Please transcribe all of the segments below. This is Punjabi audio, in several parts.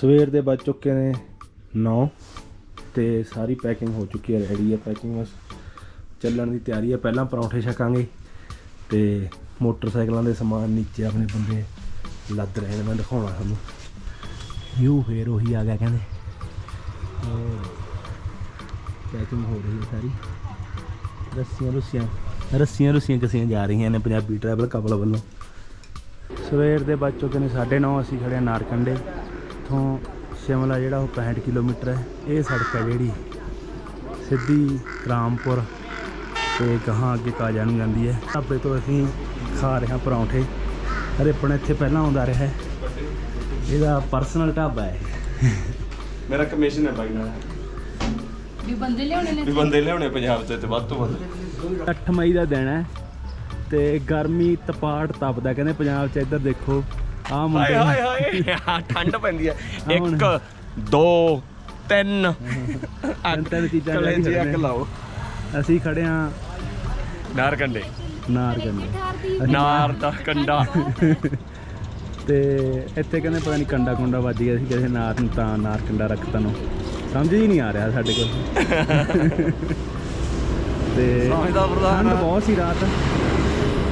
ਸਵੇਰ ਦੇ ਵੱਜ ਚੁੱਕੇ ਨੇ 9 ਤੇ ਸਾਰੀ ਪੈਕਿੰਗ ਹੋ ਚੁੱਕੀ ਹੈ ਰੈਡੀ ਹੈ ਪੈਕਿੰਗ ਬਸ। ਚੱਲਣ ਦੀ ਤਿਆਰੀ ਹੈ। ਪਹਿਲਾਂ ਪਰੌਂਠੇ ਛਕਾਂਗੇ ਤੇ ਮੋਟਰਸਾਈਕਲਾਂ ਦੇ ਸਮਾਨ ਨੀਚੇ ਆਪਣੇ ਬੰਦੇ ਲੱਦ ਰਹੇ ਨੇ। ਮੈਂ ਦਿਖਾਉਣਾ ਤੁਹਾਨੂੰ। ਯੂ, ਫੇਰ ਉਹੀ ਆ ਗਿਆ ਕਹਿੰਦੇ। ਪੈਕਿੰਗ ਹੋ ਰਹੀ ਹੈ ਸਾਰੀ। ਰੱਸੀਆਂ ਰੁੱਸੀਆਂ ਰੱਸੀਆਂ ਰੁੱਸੀਆਂ ਕਸੀਆਂ ਜਾ ਰਹੀਆਂ ਨੇ ਪੰਜਾਬੀ ਟਰੈਵਲ ਕਪਲ ਵੱਲੋਂ। ਸਵੇਰ ਦੇ ਵੱਜ ਚੁੱਕੇ ਨੇ 9:30 ਅਸੀਂ ਖੜੇ ਹਾਂ ਨਾਰਕੰਡੇ। ਇੱਥੋਂ ਸ਼ਿਮਲਾ ਜਿਹੜਾ ਉਹ 65 ਕਿਲੋਮੀਟਰ ਹੈ ਇਹ ਸੜਕ ਹੈ ਜਿਹੜੀ। ਸਿੱਧੀ ਰਾਮਪੁਰ ਤੇ ਗਾਹਾਂ ਅੱਗੇ ਕਾਜਾ ਨੂੰ ਜਾਂਦੀ ਹੈ। ਢਾਬੇ ਤੋਂ ਅਸੀਂ ਖਾ ਰਹੇ ਹਾਂ ਪਰੌਂਠੇ। ਅਰੇ ਆਪਣਾ ਇੱਥੇ ਪਹਿਲਾਂ ਆਉਂਦਾ ਰਿਹਾ ਹੈ। ਇਹਦਾ ਪਰਸਨਲ ਢਾਬਾ ਹੈ। ਮੇਰਾ ਕਮਿਸ਼ਨ ਹੈ ਬਾਈ ਨਾਲ। ਵੀ ਬੰਦੇ ਲਿਆਉਣੇ ਨੇ ਵੀ ਬੰਦੇ ਲਿਆਉਣੇ ਪੰਜਾਬ ਤੇ ਤੇ ਵੱਧ ਤੋਂ ਵੱਧ। 8 ਮਈ ਦਾ ਦਿਨ ਹੈ ਤੇ ਗਰਮੀ ਤਪਾੜ ਤਪਦਾ ਕਹਿੰਦੇ ਪੰਜਾਬ 'ਚ ਇੱਧਰ ਦੇਖੋ ਆਹ ਮੁੰਡੇ ਹਾਏ ਹਾਏ ਹਾਏ ਠੰਡ ਪੈਂਦੀ ਹੈ। ਆਹ ਹੁਣ। 1 2 3 ਤਿੰਨ। ਤਿੰਨ ਚੀਜ਼ਾਂ ਲੈ ਕੇ ਕਲੇਜੇ ਅੱਗ। ਲਾਓ। ਅਸੀਂ ਖੜੇ ਹਾਂ ਨਾਰ ਕੰਡੇ ਨਾਰਗੰਡੇ ਨਾਰ ਦਾ ਕੰਡਾ ਤੇ ਇੱਥੇ ਕਹਿੰਦੇ ਪਤਾ ਨਹੀਂ ਕੰਡਾ ਕੁੰਡਾ ਵੱਜ ਗਿਆ ਸੀ ਕਿਸੇ ਨਾਰ ਨੂੰ ਤਾਂ ਨਾਰ ਕੰਡਾ ਰੱਖਤਾ ਨੂੰ। ਸਮਝ ਹੀ ਨਹੀਂ ਆ ਰਿਹਾ ਸਾਡੇ ਕੋਲ। ਤੇ ਸਮਝਦਾ ਪ੍ਰਧਾਨ। ਠੰਡ ਬਹੁਤ ਸੀ ਰਾਤ।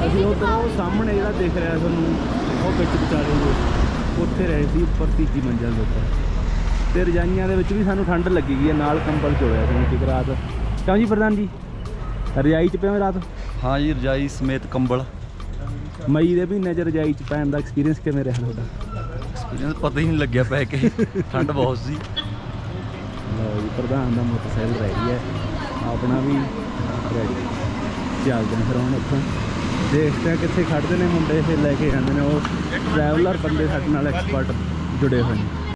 ਅਸੀਂ ਉਹ ਉਹ ਸਾਹਮਣੇ ਜਿਹੜਾ ਦਿਖ ਰਿਹਾ ਤੁਹਾਨੂੰ ਉਹ ਵਿੱਚ ਵਿਚਾਲੇ ਜੋ ਉੱਥੇ ਰਹੇ ਸੀ ਉੱਪਰ ਤੀਜੀ ਮੰਜ਼ਲ ਦੇ ਉੱਪਰ। ਤੇ ਰਜਾਈਆਂ ਦੇ ਵਿੱਚ ਵੀ ਸਾਨੂੰ ਠੰਡ ਲੱਗੀ ਗਈ ਹੈ ਨਾਲ ਕੰਬਲ ਚੋਇਆ ਸੀ ਇੱਕ ਰਾਤ ਕਿਉਂ ਜੀ ਪ੍ਰਧਾਨ ਜੀ? ਰਜਾਈ ਚ ਪਿਆ ਰਾਤ? ਹਾਂ ਜੀ ਰਜਾਈ ਸਮੇਤ ਕੰਬਲ। ਮਈ ਦੇ ਮਹੀਨੇ ਚ ਰਜਾਈ ਚ ਪੈਣ ਦਾ ਐਕਸਪੀਰੀਅੰਸ ਕਿਵੇਂ ਰਿਹਾ ਤੁਹਾਡਾ? ਐਕਸਪੀਰੀਅੰਸ ਪਤਾ ਹੀ ਨਹੀਂ ਲੱਗਿਆ ਪੈ ਕੇ। ਠੰਡ ਬਹੁਤ ਸੀ। ਲਓ ਜੀ ਪ੍ਰਧਾਨ ਦਾ ਮੋਟਰਸਾਈਕਲ ਰੈਡੀ ਹੈ। ਆਪਣਾ ਵੀ ਰੈਡੀ ਚੱਲਦੇ ਹਾਂ ਫਿਰ ਹੁਣ ਇੱਥੋਂ। ਦੇਖਦੇ ਹਾਂ ਕਿੱਥੇ ਖੜਦੇ ਨੇ ਮੁੰਡੇ, ਫਿਰ ਲੈ ਕੇ ਜਾਂਦੇ ਨੇ। ਉਹ ਟਰੈਵਲਰ ਬੰਦੇ ਸਾਡੇ ਨਾਲ ਐਕਸਪਰਟ ਜੁੜੇ ਹੋਏ ਨੇ।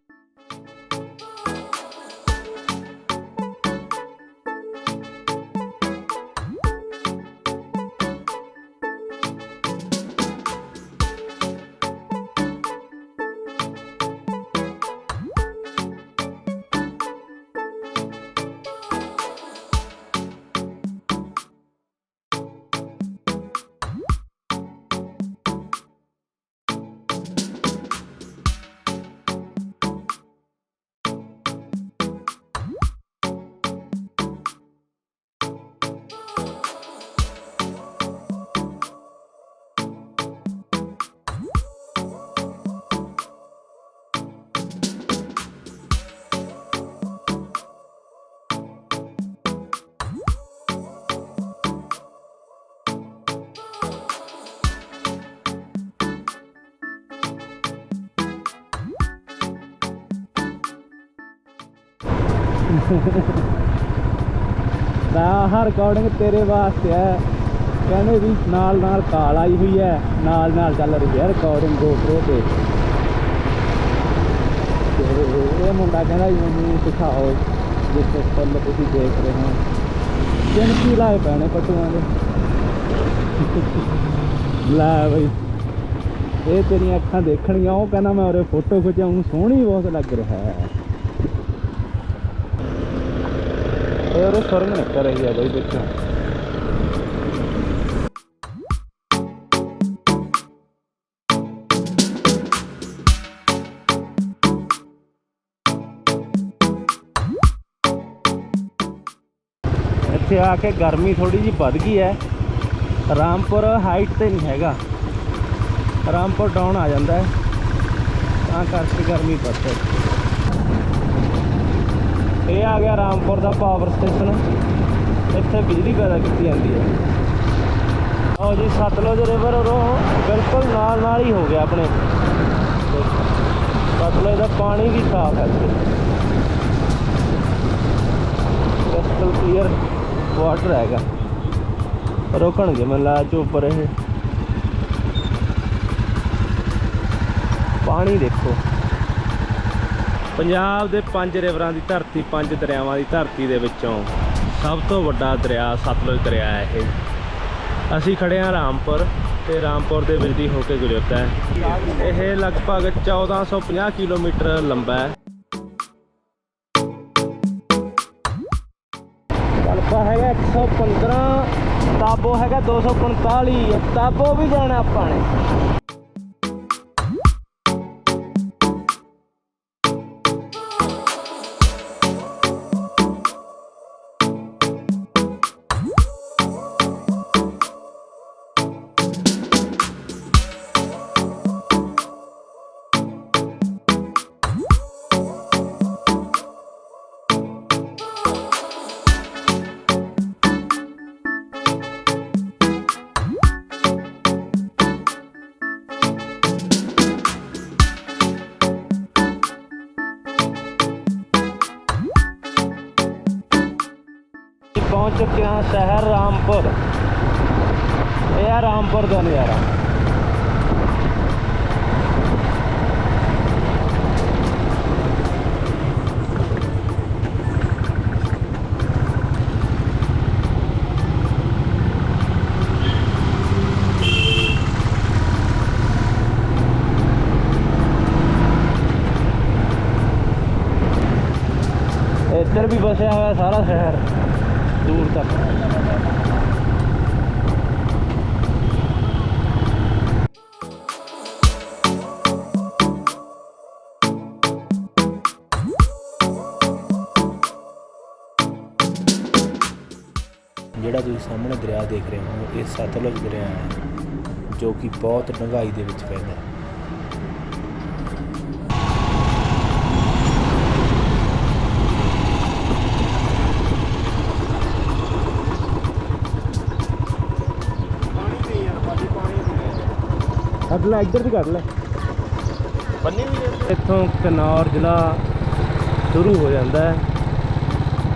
ਦਾ ਆਹ ਰਿਕਾਰਡਿੰਗ ਤੇਰੇ ਵਾਸਤੇ ਹੈ। ਕਹਿੰਦੇ ਵੀ ਨਾਲ ਨਾਲ ਕਾਲ ਆਈ ਹੋਈ ਹੈ। ਨਾਲ ਨਾਲ ਚੱਲ ਰਹੀ ਹੈ ਰਿਕਾਰਡਿੰਗ GoPro ਤੇ। ਇਹ ਮੁੰਡਾ ਕਹਿੰਦਾ ਮੈਨੂੰ ਦਿਖਾਓ ਜਿਸ ਫੁੱਲ ਤੁਸੀਂ ਦੇਖ ਰਹੇ ਹੋ। ਜਿੰਕੀ ਲਾਏ ਪੈਣੇ ਪਟੂਆਂ ਦੇ? ਲੈ ਬਈ, ਇਹ ਤੇਰੀਆਂ ਅੱਖਾਂ ਦੇਖਣੀਆਂ ਉਹ ਕਹਿੰਦਾ ਮੈਂ ਉਹਰੇ ਫੋਟੋ ਖਿਚਾਉਂ ਸੋਹਣੀ ਬਹੁਤ ਲੱਗ ਰਿਹਾ ਹੈ। ਇਹ ਉਹਰੇ ਸੁਰੰਗ ਨਿਕਲ ਰਹੀ ਹੈ ਬਈ ਦੇਖੋ ਇੱਥੇ ਆ ਕੇ ਗਰਮੀ ਥੋੜੀ ਜੀ ਵੱਧ ਗਈ ਹੈ। ਰਾਮਪੁਰ ਹਾਈਟ ਤੇ ਨਹੀਂ ਹੈਗਾ। ਰਾਮਪੁਰ ਡਾਊਨ ਆ ਜਾਂਦਾ ਹੈ। ਤਾਂ ਕਰਕੇ ਗਰਮੀ ਵੱਧ ਹੈ। ਇਹ ਆ ਗਿਆ ਰਾਮਪੁਰ ਦਾ ਪਾਵਰ ਸਟੇਸ਼ਨ ਇੱਥੇ ਬਿਜਲੀ ਪੈਦਾ ਕੀਤੀ ਜਾਂਦੀ ਹੈ। ਆਓ ਜੀ, ਸਤਲੁਜ ਰਿਵਰ ਉਹ ਬਿਲਕੁਲ ਨਾਲ ਨਾਲ ਹੀ ਹੋ ਗਿਆ ਆਪਣੇ। ਸਤਲੁਜ ਦਾ ਪਾਣੀ ਵੀ ਸਾਫ਼ ਹੈ ਕ੍ਰਿਸਟਲ ਕਲੀਅਰ ਵਾਟਰ ਹੈਗਾ। ਰੋਕਣਗੇ, ਮੈਨੂੰ ਲਾ ਚ ਉੱਪਰ ਇਹ। ਪਾਣੀ ਦੇਖੋ। ਪੰਜਾਬ ਦੇ ਪੰਜ ਰਿਵਰਾਂ ਦੀ ਧਰਤੀ, ਪੰਜ ਦਰਿਆਵਾਂ ਦੀ ਧਰਤੀ ਦੇ ਵਿੱਚੋਂ ਸਭ ਤੋਂ ਵੱਡਾ ਦਰਿਆ ਸਤਲੁਜ ਦਰਿਆ ਹੈ ਇਹ। ਅਸੀਂ ਖੜੇ ਹਾਂ ਰਾਮਪੁਰ ਤੇ ਰਾਮਪੁਰ ਦੇ ਵਿੱਚ ਦੀ ਹੋ ਕੇ ਗੁਜ਼ਰਦਾ ਹੈ। ਇਹ ਲਗਭਗ 1450 ਕਿਲੋਮੀਟਰ ਲੰਬਾ ਹੈ। ਕਲਪਾ ਹੈਗਾ 115 ਤਾਬੋ ਹੈਗਾ 245 ਤਾਬੋ ਵੀ ਜਾਣਾ ਆਪਾਂ ਨੇ। ਪਹੁੰਚ ਚੁੱਕੇ ਹਾਂ ਸ਼ਹਿਰ ਰਾਮਪੁਰ ਇਹ ਆ ਰਾਮਪੁਰ ਦਾ ਨਜ਼ਾਰਾ ਇੱਧਰ ਵੀ ਵਸਿਆ ਹੋਇਆ ਸਾਰਾ ਸ਼ਹਿਰ ਦੂਰ ਤੱਕ। ਜਿਹੜਾ ਤੁਸੀਂ ਸਾਹਮਣੇ ਦਰਿਆ ਦੇਖ ਰਹੇ ਹੋ, ਇਹ ਸਤਲੁਜ ਦਰਿਆ ਹੈ, ਜੋ ਕਿ ਬਹੁਤ ਡੂੰਘਾਈ ਦੇ ਵਿੱਚ ਪੈਂਦਾ ਹੈ। ਕੱਢ ਲੈ ਇੱਧਰ ਦੀ ਕੱਢ ਲੈ। ਬੰਨੀ ਵੀ ਇੱਥੋਂ ਕਨੌਰ ਜ਼ਿਲ੍ਹਾ ਸ਼ੁਰੂ ਹੋ ਜਾਂਦਾ ਹੈ।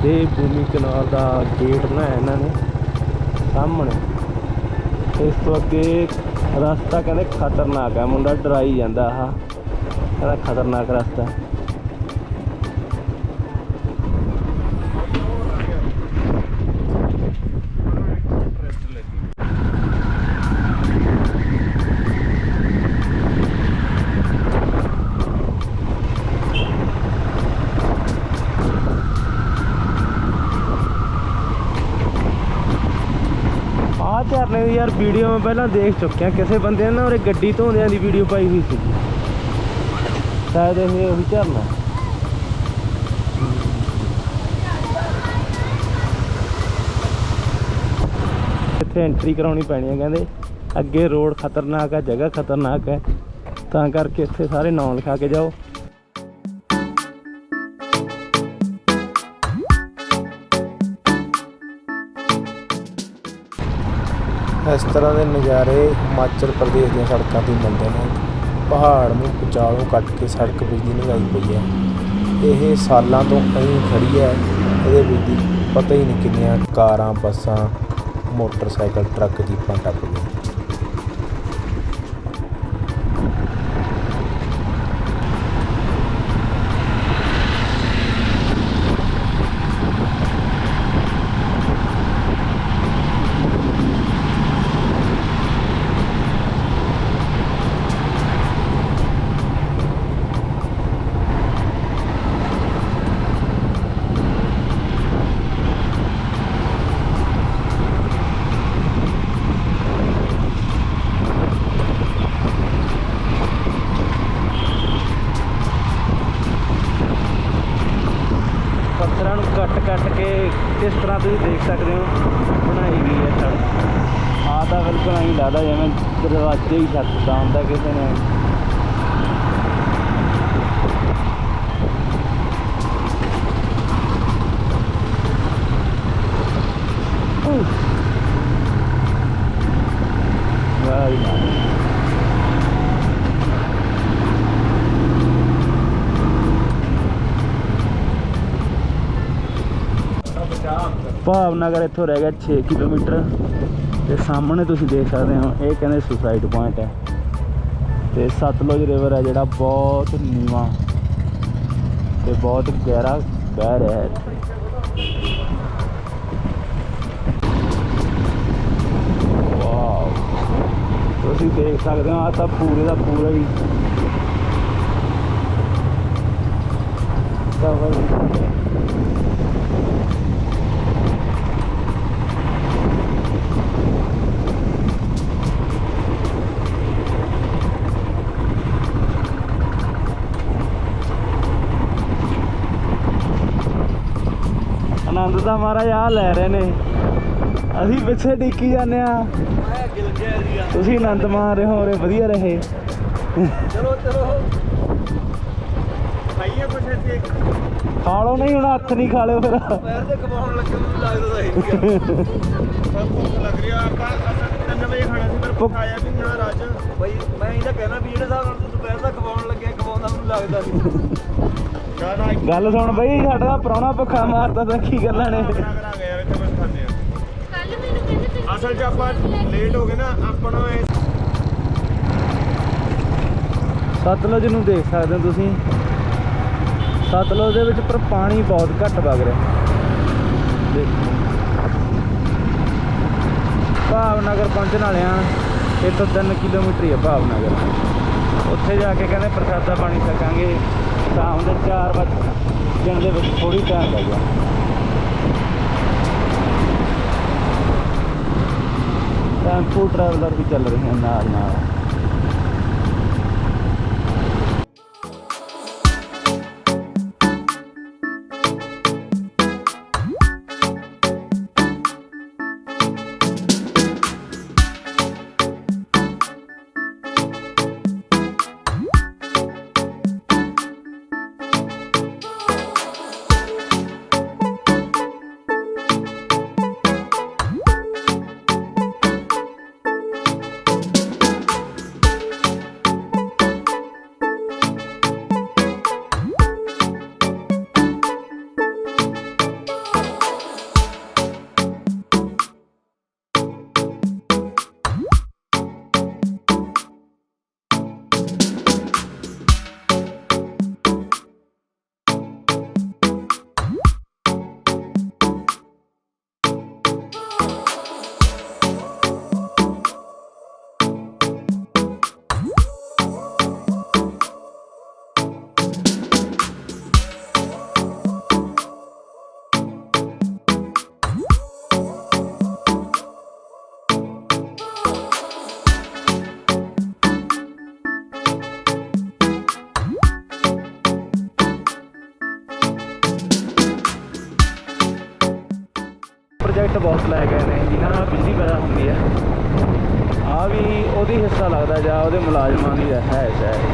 ਤੇ ਭੂਮੀ ਕਨੌਰ ਦਾ ਗੇਟ ਬਣਾਇਆ ਇਹਨਾਂ ਨੇ ਸਾਹਮਣੇ। ਇਸ ਤੋਂ ਅੱਗੇ ਰਸਤਾ ਕਹਿੰਦੇ ਖਤਰਨਾਕ ਹੈ ਮੁੰਡਾ ਡਰਾਈ ਜਾਂਦਾ ਆਹ। ਕਹਿੰਦਾ ਖਤਰਨਾਕ ਰਸਤਾ। ਹੈ। ਆਹ ਝਰਨੇ ਦੀ ਯਾਰ ਵੀਡੀਓ ਮੈਂ ਪਹਿਲਾਂ ਦੇਖ ਚੁੱਕਿਆ। ਕਿਸੇ ਬੰਦੇ ਨੇ ਨਾ ਉਹਰੇ ਗੱਡੀ ਧੋਂਦਿਆਂ ਦੀ ਵੀਡੀਓ ਪਾਈ ਹੋਈ ਸੀ ਸ਼ਾਇਦ ਇਹ ਉਹੀ ਝਰਨਾ ਇੱਥੇ ਐਂਟਰੀ ਕਰਾਉਣੀ ਪੈਣੀ ਹੈ ਕਹਿੰਦੇ ਅੱਗੇ ਰੋਡ ਖਤਰਨਾਕ ਹੈ ਜਗ੍ਹਾ ਖਤਰਨਾਕ ਹੈ ਤਾਂ ਕਰਕੇ ਇੱਥੇ ਸਾਰੇ ਨਾਂ ਲਿਖਾ ਕੇ ਜਾਓ। ਇਸ ਤਰ੍ਹਾਂ ਦੇ ਨਜ਼ਾਰੇ ਹਿਮਾਚਲ ਪ੍ਰਦੇਸ਼ ਦੀਆਂ ਸੜਕਾਂ ਤੇ ਮਿਲਦੇ ਨੇ। ਪਹਾੜ ਨੂੰ ਵਿਚਾਲੋਂ ਕੱਟ ਕੇ ਸੜਕ ਵਿੱਚ ਦੀ ਲੰਘਾਈ ਪਈ ਹੈ। ਇਹ ਸਾਲਾਂ ਤੋਂ ਕਈ ਖੜੀ ਹੈ। ਇਹਦੇ ਵਿੱਚ ਪਤਾ ਹੀ ਨਹੀਂ ਕਿੰਨੀਆਂ ਕਾਰਾਂ, ਬੱਸਾਂ, ਮੋਟਰਸਾਈਕਲ, ਟਰੱਕ, ਜੀਪਾਂ ਟੱਪ ਗਈਆਂ। ਤੁਸੀਂ ਦੇਖ ਸਕਦੇ ਹੋ, ਬਣਾਈ ਗਈ ਹੈ ਸੜਕ। ਆ ਤਾਂ ਬਿਲਕੁਲ ਐਂ ਲੱਗਦਾ ਜਿਵੇਂ ਦਰਵਾਜ਼ੇ ਹੀ ਛੱਡਦਾ ਹੁੰਦਾ ਕਿਸੇ ਨੇ। ਭਾਵਨਗਰ ਇੱਥੋਂ ਰਹਿ ਗਿਆ 6 ਕਿਲੋਮੀਟਰ ਤੇ ਸਾਹਮਣੇ ਤੁਸੀਂ ਦੇਖ ਸਕਦੇ ਹੋ, ਇਹ ਕਹਿੰਦੇ ਸੁਸਾਈਡ ਪੁਆਇੰਟ ਹੈ। ਤੇ ਸਤਲੁਜ ਰਿਵਰ ਹੈ ਜਿਹੜਾ ਬਹੁਤ ਨੀਵਾਂ ਤੇ ਬਹੁਤ ਗਹਿਰਾ ਬਹਿ ਰਿਹਾ ਹੈ ਇੱਥੇ। ਵਾਓ ਤੁਸੀਂ ਦੇਖ ਸਕਦੇ ਹੋ ਆ ਤਾਂ ਪੂਰੇ ਦਾ ਪੂਰਾ ਹੀ ਕਵਰ ਦਾ ਮਹਾਰਾਜ ਆ ਲੈ ਰਹੇ ਨੇ। ਅਸੀਂ ਪਿੱਛੇ ਡਿੱਕੀ ਜਾਂਦੇ ਆ ਤੁਸੀਂ ਆਨੰਦ ਮਾਰ ਰਹੇ ਹੋ ਰੇ ਵਧੀਆ ਰਹੇ। ਚਲੋ ਚਲੋ। ਖਾਈਏ ਕੁਛ ਇੱਥੇ। ਖਾ ਲਓ ਨਹੀਂ ਹੁਣ ਹੱਥ ਨਹੀਂ ਖਾ ਲਿਓ ਫਿਰ। ਪੈਰ ਤੇ ਕਮਾਉਣ ਲੱਗੇ ਮੈਨੂੰ ਲੱਗਦਾ ਤਾਂ ਸਭ ਭੁੱਖ ਲੱਗ ਰਹੀ ਆ। ਆਪਾਂ ਅਸਲ 3 ਵਜੇ ਖਾਣਾ ਸੀ ਪਰ ਭੁੱਖ- ਖਾਇਆ ਵੀ ਨਾ ਰਾਜ ਬਈ ਮੈਂ ਇਹਦਾ ਕਹਿਣਾ ਵੀ ਜਿਹੜੇ ਹਿਸਾਬ ਨਾਲ ਤੂੰ ਦੁਪਹਿਰ ਦਾ ਖਵਾਉਣ ਲੱਗਿਆ ਖਵਾਉਂਦਾ ਮੈਨੂੰ ਲੱਗਦਾ ਨਹੀਂ ਗੱਲ ਸੁਣ ਬਈ ਸਾਡਾ ਪ੍ਰਾਹੁਣਾ ਭੁੱਖਾ ਮਾਰਤਾ ਤਾਂ ਕੀ ਗੱਲਾਂ ਨੇ। ਕਰਾ ਕਰਾਂਗੇ ਯਾਰ ਇੱਥੇ ਬਸ ਖਾਂਦੇ ਆ ਕੱਲ ਮੈਨੂੰ ਕਹਿੰਦੇ ਤੁਸੀਂ ਅਸਲ 'ਚ ਆਪਾਂ ਲੇਟ ਹੋ ਗਏ ਨਾ ਆਪਾਂ ਨੂੰ ਇਹ ਸਤਲੁਜ ਨੂੰ ਦੇਖ ਸਕਦੇ ਹੋ ਤੁਸੀਂ। ਸਤਲੁਜ ਦੇ ਵਿੱਚ ਪਰ ਪਾਣੀ ਬਹੁਤ ਘੱਟ ਵਗ ਰਿਹਾ। ਦੇਖੋ। ਭਾਵਨਗਰ ਪਹੁੰਚਣ ਵਾਲੇ ਆ ਇੱਥੋਂ 3 ਕਿਲੋਮੀਟਰ ਹੀ ਆ ਭਾਵਨਗਰ। ਉੱਥੇ ਜਾ ਕੇ ਕਹਿੰਦੇ ਪ੍ਰਸਾਦਾ ਪਾਣੀ ਛਕਾਂਗੇ। ਸ਼ਾਮ ਦੇ 4 ਵਜੇ ਦੇ ਵਿੱਚ ਥੋੜੀ ਟਾਈਮ ਲੱਗਿਆ ਟੈਂਪੂ ਟਰੈਵਲਰ ਵੀ ਚੱਲ ਰਹੇ ਹਨ ਨਾਲ ਨਾਲ ਪ੍ਰੋਜੈਕਟ ਬਹੁਤ ਲੈ ਗਏ ਨੇ, ਜਿਨ੍ਹਾਂ ਨਾਲ ਬਿਜਲੀ ਪੈਦਾ ਹੁੰਦੀ ਹੈ। ਆ ਵੀ ਉਹਦੀ ਹਿੱਸਾ ਲੱਗਦਾ ਜਾਂ ਉਹਦੇ ਮੁਲਾਜ਼ਮਾਂ ਦੀ ਹੈ। ਸ਼ਾਇਦ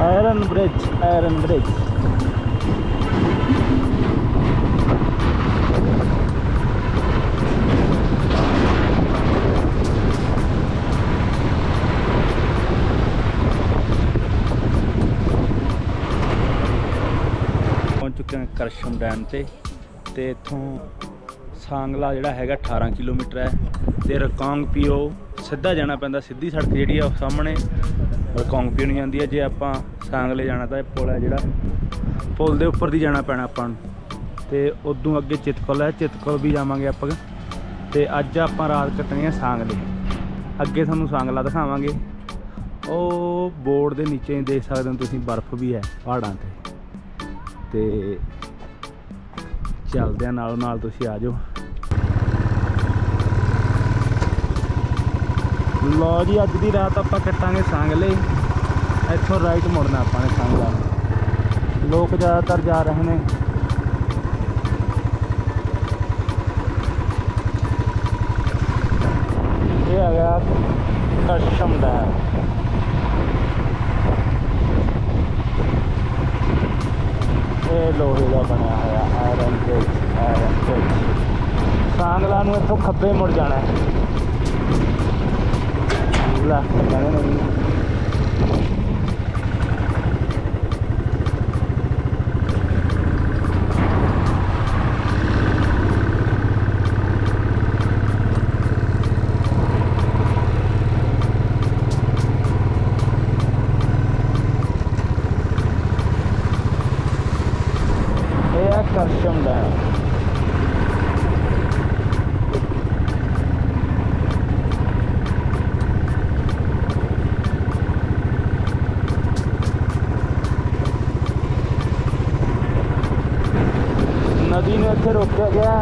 iron bridge iron bridge Karcham dam ਤੇ ਤੇ ਇੱਥੋਂ ਸਾਂਗਲਾ ਜਿਹੜਾ ਹੈਗਾ 18 ਕਿਲੋਮੀਟਰ ਹੈ, ਤੇ ਰਕਾਂਗ ਪੀਓ, ਸਿੱਧਾ ਜਾਣਾ ਪੈਂਦਾ, ਸਿੱਧੀ ਸੜਕ ਜਿਹੜੀ ਆ ਉਹ ਸਾਹਮਣੇ, ਰਕਾਂਗ ਪੀਓ ਨੂੰ ਜਾਂਦੀ ਹੈ ਜੇ ਆਪਾਂ ਸਾਂਗਲੇ ਜਾਣਾ ਤਾਂ ਇਹ ਪੁਲ ਹੈ ਜਿਹੜਾ, ਪੁਲ ਦੇ ਉੱਪਰ ਦੀ ਜਾਣਾ ਪੈਣਾ ਆਪਾਂ ਨੂੰ। ਤੇ ਉਦੋਂ ਅੱਗੇ ਚਿਤਕੁਲ ਹੈ, ਚਿਤਕੁਲ ਵੀ ਜਾਵਾਂਗੇ ਆਪਾਂ। ਤੇ ਅੱਜ ਆਪਾਂ ਰਾਤ ਕੱਟਣੀ ਹੈ ਸਾਂਗਲੇ। ਅੱਗੇ ਤੁਹਾਨੂੰ ਸਾਂਗਲਾ ਦਿਖਾਵਾਂਗੇ। ਉਹ ਬੋਰਡ ਦੇ ਨੀਚੇ ਦੇਖ ਸਕਦੇ ਹੋ ਤੁਸੀਂ, ਬਰਫ਼ ਵੀ ਹੈ ਪਹਾੜਾਂ ਤੇ। ਤੇ ਚੱਲਦੇ ਆ, ਨਾਲੋਂ ਨਾਲ ਤੁਸੀਂ ਆ ਜਾਓ। ਲੋ ਜੀ, ਅੱਜ ਦੀ ਰਾਤ ਆਪਾਂ ਕੱਟਾਂਗੇ ਸਾਂਗਲੇ ਇੱਥੋਂ ਰਾਈਟ ਮੁੜਨਾ ਆਪਾਂ ਨੇ ਸਾਂਗਲਾ ਲੋਕ ਜ਼ਿਆਦਾਤਰ ਜਾ ਰਹੇ ਨੇ। ਇਹ ਆ ਗਿਆ ਕਸ਼ਮ ਡੈਮ ਇਹ ਲੋਹੇ ਦਾ ਬਣਿਆ ਹੋਇਆ iron bridge iron bridge Sangla ਨੂੰ ਇੱਥੋਂ ਖੱਬੇ ਮੁੜ ਜਾਣਾ ਹੈ। ਲੈ, ਜਾਣੇ ਨਹੀਂ ਇਹ ਆ ਕਰਸ਼ਮ ਡੈਮ ਨਦੀ ਨੂੰ ਇੱਥੇ ਰੋਕਿਆ ਗਿਆ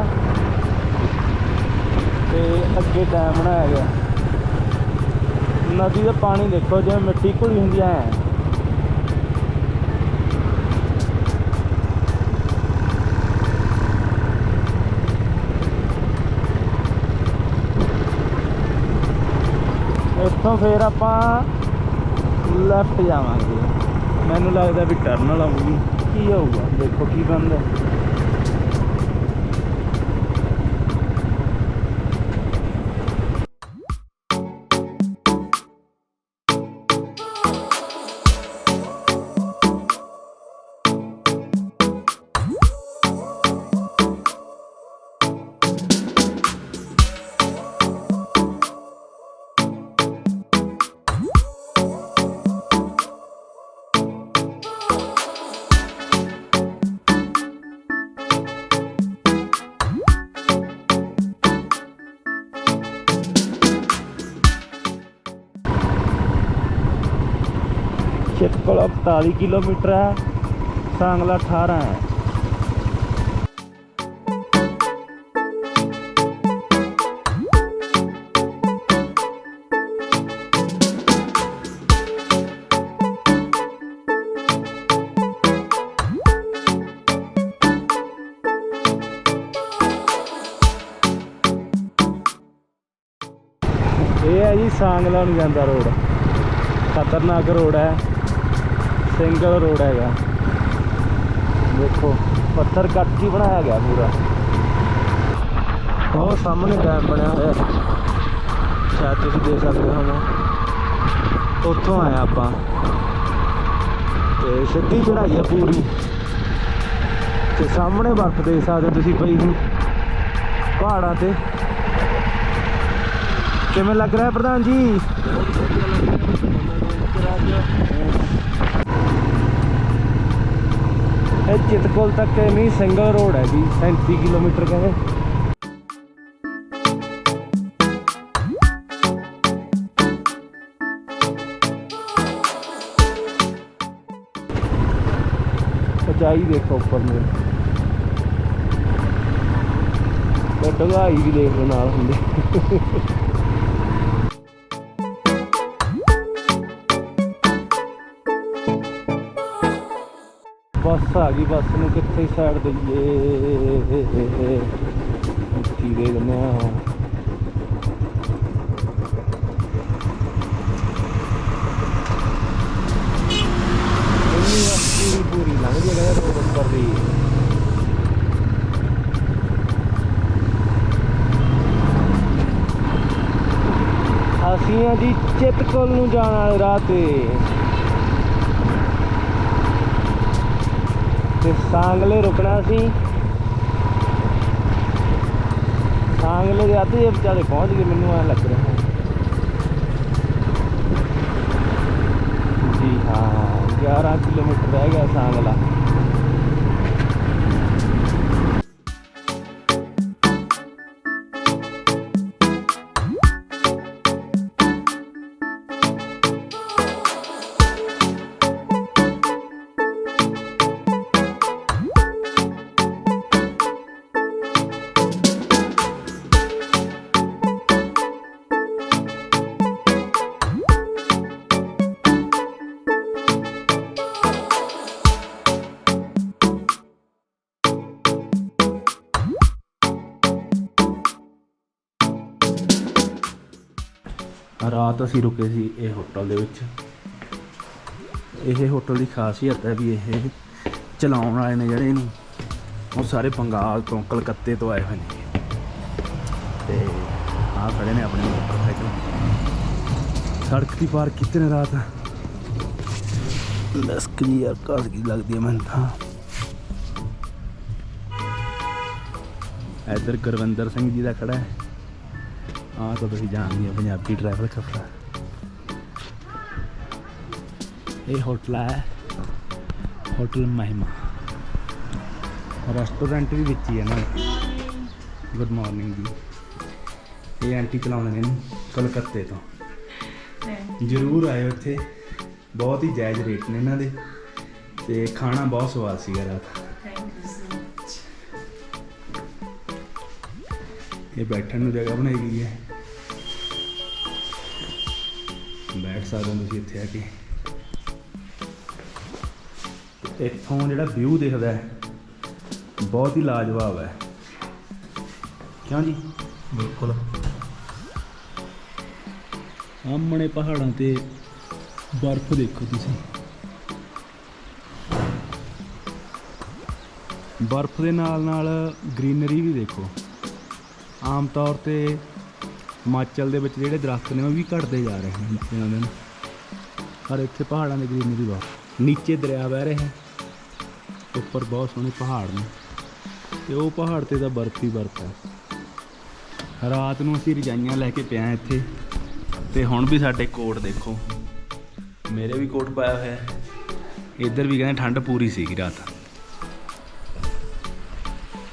ਤੇ ਅੱਗੇ ਡੈਮ ਬਣਾਇਆ ਗਿਆ ਨਦੀ ਦਾ ਪਾਣੀ ਦੇਖੋ ਜਿਵੇਂ ਮਿੱਟੀ ਘੁਲੀ ਹੁੰਦੀ ਐ। ਇੱਥੋਂ ਫੇਰ ਆਪਾਂ ਲੈਫਟ ਜਾਵਾਂਗੇ। ਮੈਨੂੰ ਲੱਗਦਾ ਵੀ ਟਰਨਲ ਆਊਗੀ ਕੀ ਹੋਊਗਾ? ਦੇਖੋ ਕੀ ਬਣਦਾ। ਚਿੱਪਲ 45 ਕਿਲੋਮੀਟਰ ਹੈ ਸਾਂਗਲਾ 18 ਹੈ ਇਹ ਹੈ ਜੀ ਸਾਂਗਲਾ ਨੂੰ ਜਾਂਦਾ ਰੋਡ ਖਤਰਨਾਕ ਰੋਡ ਹੈ ਸਿੰਗਲ ਰੋਡ ਹੈਗਾ। ਦੇਖੋ, ਪੱਥਰ ਕੱਟ ਕੇ ਬਣਾਇਆ ਗਿਆ ਪੂਰਾ। ਉਹ ਸਾਹਮਣੇ ਡੈਮ ਬਣਿਆ ਹੋਇਆ। ਸ਼ਾਇਦ ਤੁਸੀਂ ਦੇਖ ਸਕਦੇ ਹੋ ਉੱਥੋਂ ਆਇਆ ਆਪਾਂ। ਤੇ ਸਿੱਧੀ ਚੜਾਈ ਆ ਪੂਰੀ। ਤੇ ਸਾਹਮਣੇ ਵਰਤ ਦੇਖ ਸਕਦੇ ਤੁਸੀਂ ਪਈ ਹੁਣ ਪਹਾੜਾਂ ਤੇ। ਕਿਵੇਂ ਲੱਗ ਰਿਹਾ ਪ੍ਰਧਾਨ ਜੀ? ਇਹ ਚਿਤਕੋਲ ਤੱਕ ਨਹੀਂ, ਸਿੰਗਲ ਰੋਡ ਹੈ ਜੀ 37 ਕਿਲੋਮੀਟਰ ਕਹਿੰਦੇ। ਉਚਾਈ ਦੇਖੋ ਉੱਪਰ ਨੂੰ। ਤੇ ਡੰਗਾਈ ਵੀ ਦੇਖ ਨਾਲ ਹੁੰਦੀ। ਬੱਸ ਆ ਗਈ, ਬੱਸ ਨੂੰ ਕਿੱਥੇ ਸਾਈਡ ਦਈਏ? ਕੀ ਦੇ ਆ ਪੂਰੀ ਪੂਰੀ ਲੰਘ ਜਾਏਗਾ ਰੋਡ ਉੱਪਰ ਦੀ। ਅਸੀਂ ਆ ਜੀ ਚਿਤਕੋਲ ਨੂੰ ਜਾਣ ਵਾਲੇ ਰਾਹ ਤੇ। ਤੇ ਸਾਂਗਲੇ ਰੁਕਣਾ ਸੀ। ਸਾਂਗਲੇ ਦੇ ਅੱਧੇ ਵਿਚਾਲੇ ਪਹੁੰਚ ਗਏ, ਮੈਨੂੰ ਐ ਲੱਗ ਰਿਹਾ। ਜੀ ਹਾਂ 11 ਕਿਲੋਮੀਟਰ ਰਹਿ ਗਿਆ ਸਾਂਗਲਾ ਰਾਤ ਅਸੀਂ ਰੁਕੇ ਸੀ ਇਹ ਹੋਟਲ ਦੇ ਵਿੱਚ। ਇਹ ਹੋਟਲ ਦੀ ਖਾਸੀਅਤ ਹੈ ਵੀ ਇਹ ਚਲਾਉਣ ਵਾਲੇ ਨੇ ਜਿਹੜੇ ਇਹਨੂੰ, ਉਹ ਸਾਰੇ ਬੰਗਾਲ ਤੋਂ ਕਲਕੱਤੇ ਤੋਂ ਆਏ ਹੋਏ ਨੇ। ਤੇ ਆਹ ਖੜੇ ਨੇ ਆਪਣੇ ਮੋਟਰਸਾਈਕਲ। ਸੜਕ ਦੀ ਪਾਰ ਕੀਤੇ ਨੇ ਰਾਤ। ਲਸਕ ਜੀ ਯਾਰ ਕਾਸਗੀ ਲੱਗਦੀ ਹੈ ਮੈਨੂੰ ਤਾਂ। ਇੱਧਰ ਗੁਰਵਿੰਦਰ ਸਿੰਘ ਜੀ ਦਾ ਖੜਾ ਹੈ। ਆਹ ਤਾਂ ਤੁਸੀਂ ਜਾਣਦੇ ਹੋ, ਪੰਜਾਬੀ ਟਰੈਵਲ ਖਫਰਾ ਇਹ ਹੋਟਲ ਹੈ ਹੋਟਲ ਮਹਿਮਾ। ਰੈਸਟੋਰੈਂਟ ਵੀ ਵਿੱਚ ਹੀ ਹੈ ਨਾ। ਗੁੱਡ ਮਾਰਨਿੰਗ ਜੀ। ਇਹ ਆਂਟੀ ਚਲਾਉਂਦੇ ਨੇ ਇਹਨੂੰ ਕਲਕੱਤੇ ਤੋਂ। ਜ਼ਰੂਰ ਆਇਓ ਇੱਥੇ। ਬਹੁਤ ਹੀ ਜਾਇਜ਼ ਰੇਟ ਨੇ ਇਹਨਾਂ ਦੇ। ਤੇ ਖਾਣਾ ਬਹੁਤ ਸਵਾਦ ਸੀਗਾ ਰਾਤ। ਇਹ ਬੈਠਣ ਨੂੰ ਜਗ੍ਹਾ ਬਣਾਈ ਗਈ ਹੈ। ਬੈਠ ਸਕਦੇ ਹੋ ਤੁਸੀਂ ਇੱਥੇ ਆ ਕੇ। ਇੱਥੋਂ ਜਿਹੜਾ ਵਿਊ ਦਿਖਦਾ ਹੈ ਬਹੁਤ ਹੀ ਲਾਜਵਾਬ ਹੈ। ਕਿਉਂ ਜੀ? ਬਿਲਕੁਲ। ਸਾਹਮਣੇ ਪਹਾੜਾਂ ਤੇ ਬਰਫ਼ ਦੇਖੋ ਤੁਸੀਂ। ਬਰਫ਼ ਦੇ ਨਾਲ ਨਾਲ ਗ੍ਰੀਨਰੀ ਵੀ ਦੇਖੋ। ਆਮ ਤੌਰ ਤੇ ਹਿਮਾਚਲ ਦੇ ਵਿੱਚ ਜਿਹੜੇ ਦਰਖਤ ਨੇ ਉਹ ਵੀ ਘਟਦੇ ਜਾ ਰਹੇ ਹਨ ਦਿਨੋਂ ਦਿਨ ਪਰ ਇੱਥੇ ਪਹਾੜਾਂ ਦੀ ਗ੍ਰੀਨਰੀ ਬਹੁਤ। ਨੀਚੇ ਦਰਿਆ ਵਹਿ ਰਿਹਾ ਹੈ ਉੱਪਰ ਬਹੁਤ ਸੋਹਣੇ ਪਹਾੜ ਨੇ। ਤੇ ਉਹ ਪਹਾੜ ਤੇ ਤਾਂ ਬਰਫ਼ ਹੀ ਬਰਫ਼ ਹੈ। ਰਾਤ ਨੂੰ ਅਸੀਂ ਰਜਾਈਆਂ ਲੈ ਕੇ ਪਿਆ ਇੱਥੇ। ਤੇ ਹੁਣ ਵੀ ਸਾਡੇ ਕੋਟ ਦੇਖੋ। ਮੇਰੇ ਵੀ ਕੋਟ ਪਾਇਆ ਹੋਇਆ ਹੈ। ਇੱਧਰ ਵੀ ਕਹਿੰਦੇ ਠੰਡ ਪੂਰੀ ਸੀਗੀ ਰਾਤ।